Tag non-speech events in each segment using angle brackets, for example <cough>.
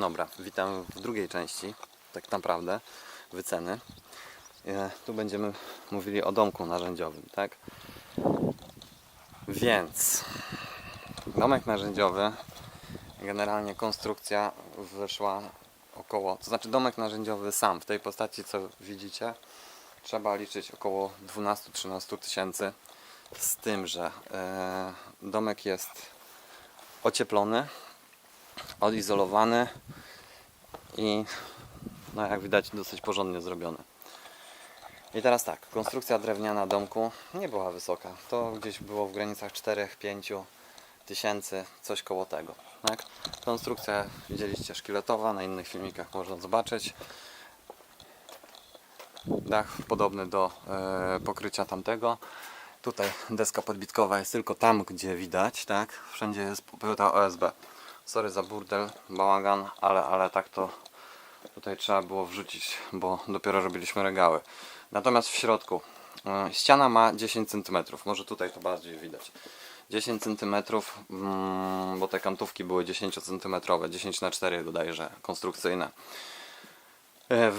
Dobra, witam w drugiej części, tak naprawdę, wyceny. E, Tu będziemy mówili o domku narzędziowym, tak? Więc domek narzędziowy, generalnie konstrukcja wyszła około, to znaczy domek narzędziowy sam, w tej postaci co widzicie, trzeba liczyć około 12-13 tysięcy, z tym, że e, domek jest ocieplony, odizolowany i no jak widać dosyć porządnie zrobiony. I teraz tak, konstrukcja drewniana domku nie była wysoka. To gdzieś było w granicach 4-5 tysięcy, coś koło tego. Tak? Konstrukcja widzieliście szkieletowa, na innych filmikach można zobaczyć. Dach podobny do e, pokrycia tamtego. Tutaj deska podbitkowa jest tylko tam, gdzie widać, tak? Wszędzie jest płyta OSB. Sorry za burdel, bałagan, ale, ale tak to tutaj trzeba było wrzucić, bo dopiero robiliśmy regały. Natomiast w środku e, ściana ma 10 cm, może tutaj to bardziej widać. 10 cm, mm, bo te kantówki były 10 cm, 10 na 4 bodajże, konstrukcyjne. E,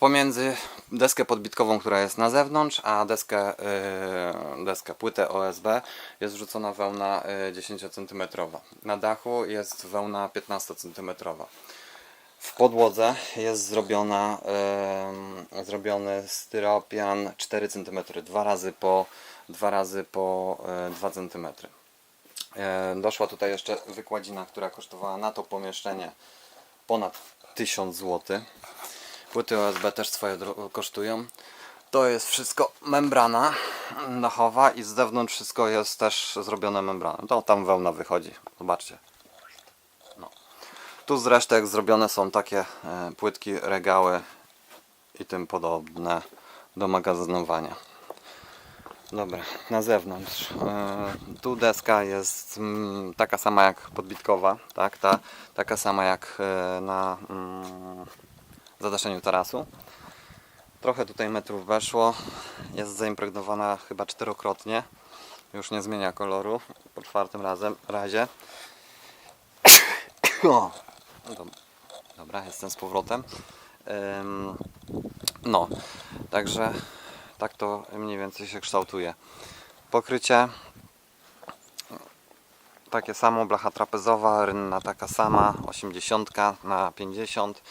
Pomiędzy deskę podbitkową, która jest na zewnątrz, a deskę, e, deskę płytę OSB jest wrzucona wełna e, 10 cm. Na dachu jest wełna 15 cm. W podłodze jest zrobiona, zrobiony styropian 4 cm, dwa razy po, dwa razy po e, 2 cm. E, Doszła tutaj jeszcze wykładzina, która kosztowała na to pomieszczenie ponad 1000 zł. Płyty OSB też swoje kosztują. To jest wszystko membrana dachowa i z zewnątrz wszystko jest też zrobione membraną. To tam wełna wychodzi. Zobaczcie. No. Tu z resztek zrobione są takie e, płytki, regały i tym podobne do magazynowania. Dobra, na zewnątrz. E, tu deska jest mm, taka sama jak podbitkowa, tak? Ta, taka sama jak e, na mm, zadaszeniu tarasu. Trochę tutaj metrów weszło. Jest zaimpregnowana chyba czterokrotnie. Już nie zmienia koloru po czwartym razem, razie. <coughs> O, dob- Dobra, jestem z powrotem. No, także tak to mniej więcej się kształtuje. Pokrycie takie samo, blacha trapezowa, rynna taka sama, 80 na 50.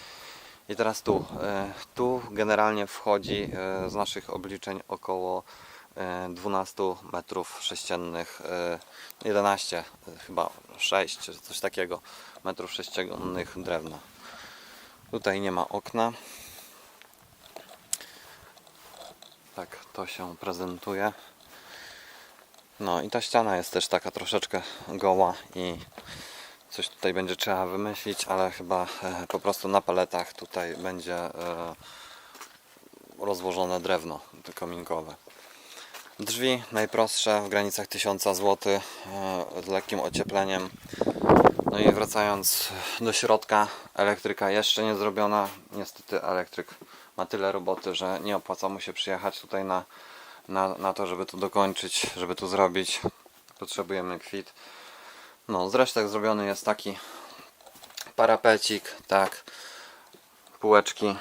I teraz tu, e, tu generalnie wchodzi e, z naszych obliczeń około e, 12 metrów sześciennych, e, 11 e, chyba 6 czy coś takiego metrów sześciennych drewna. Tutaj nie ma okna. Tak to się prezentuje. No i ta ściana jest też taka troszeczkę goła i coś tutaj będzie trzeba wymyślić, ale chyba e, po prostu na paletach tutaj będzie e, rozłożone drewno kominkowe. Drzwi najprostsze w granicach 1000 zł e, z lekkim ociepleniem. No i wracając do środka, elektryka jeszcze nie zrobiona. Niestety elektryk ma tyle roboty, że nie opłaca mu się przyjechać tutaj na, na, na to, żeby tu dokończyć, żeby tu zrobić. Potrzebujemy kwit. No, z resztek zrobiony jest taki parapecik, tak, półeczki,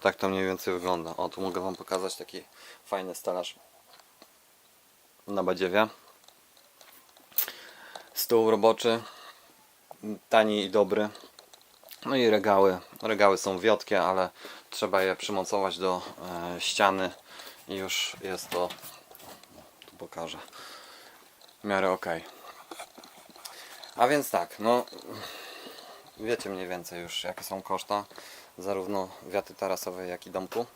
tak to mniej więcej wygląda. O, tu mogę Wam pokazać taki fajny stelaż na badziewie. Stół roboczy, tani i dobry. No i regały. Regały są wiotkie, ale trzeba je przymocować do e, ściany i już jest to, tu pokażę, w miarę ok. A więc tak, no wiecie mniej więcej już jakie są koszta zarówno wiaty tarasowej jak i domku.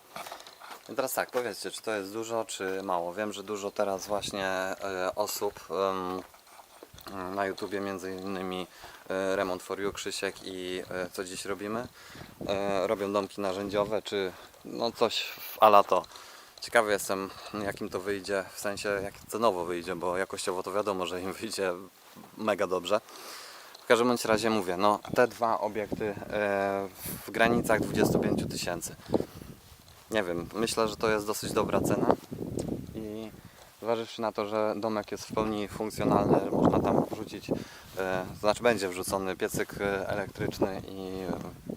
I teraz tak, powiedzcie, czy to jest dużo, czy mało. Wiem, że dużo teraz właśnie e, osób em, na YouTubie, między innymi e, Remont for You, Krzysiek i e, co dziś robimy, e, robią domki narzędziowe, czy no coś ala to. Ciekawy jestem, jakim to wyjdzie, w sensie jak cenowo wyjdzie, bo jakościowo to wiadomo, że im wyjdzie mega dobrze. W każdym bądź razie mówię, no te dwa obiekty e, w granicach 25 000 tysięcy. Nie wiem, myślę, że to jest dosyć dobra cena i Zważywszy na to, że domek jest w pełni funkcjonalny, można tam wrzucić, e, znaczy będzie wrzucony piecyk e, elektryczny i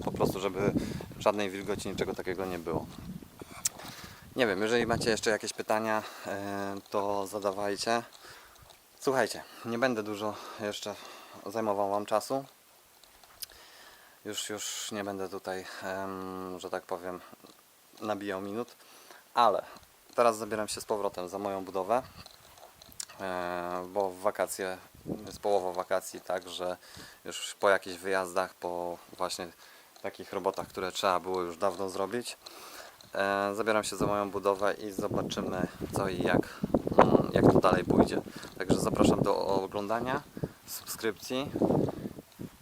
po prostu, żeby żadnej wilgoci, niczego takiego nie było. Nie wiem, jeżeli macie jeszcze jakieś pytania, to zadawajcie. Słuchajcie, nie będę dużo jeszcze zajmował Wam czasu. Już, już nie będę tutaj, że tak powiem, nabijał minut, ale teraz zabieram się z powrotem za moją budowę, e, bo w wakacje, jest połowa wakacji, także już po jakichś wyjazdach, po właśnie takich robotach, które trzeba było już dawno zrobić, e, zabieram się za moją budowę i zobaczymy co i jak, jak to dalej pójdzie. Także zapraszam do oglądania, subskrypcji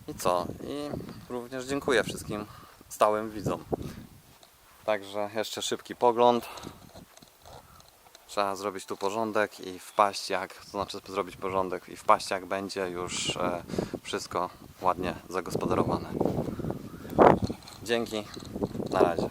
i co? I również dziękuję wszystkim stałym widzom. Także jeszcze szybki pogląd. Trzeba zrobić tu porządek i wpaść jak, to znaczy zrobić porządek i wpaść jak będzie już e, wszystko ładnie zagospodarowane. Dzięki, na razie.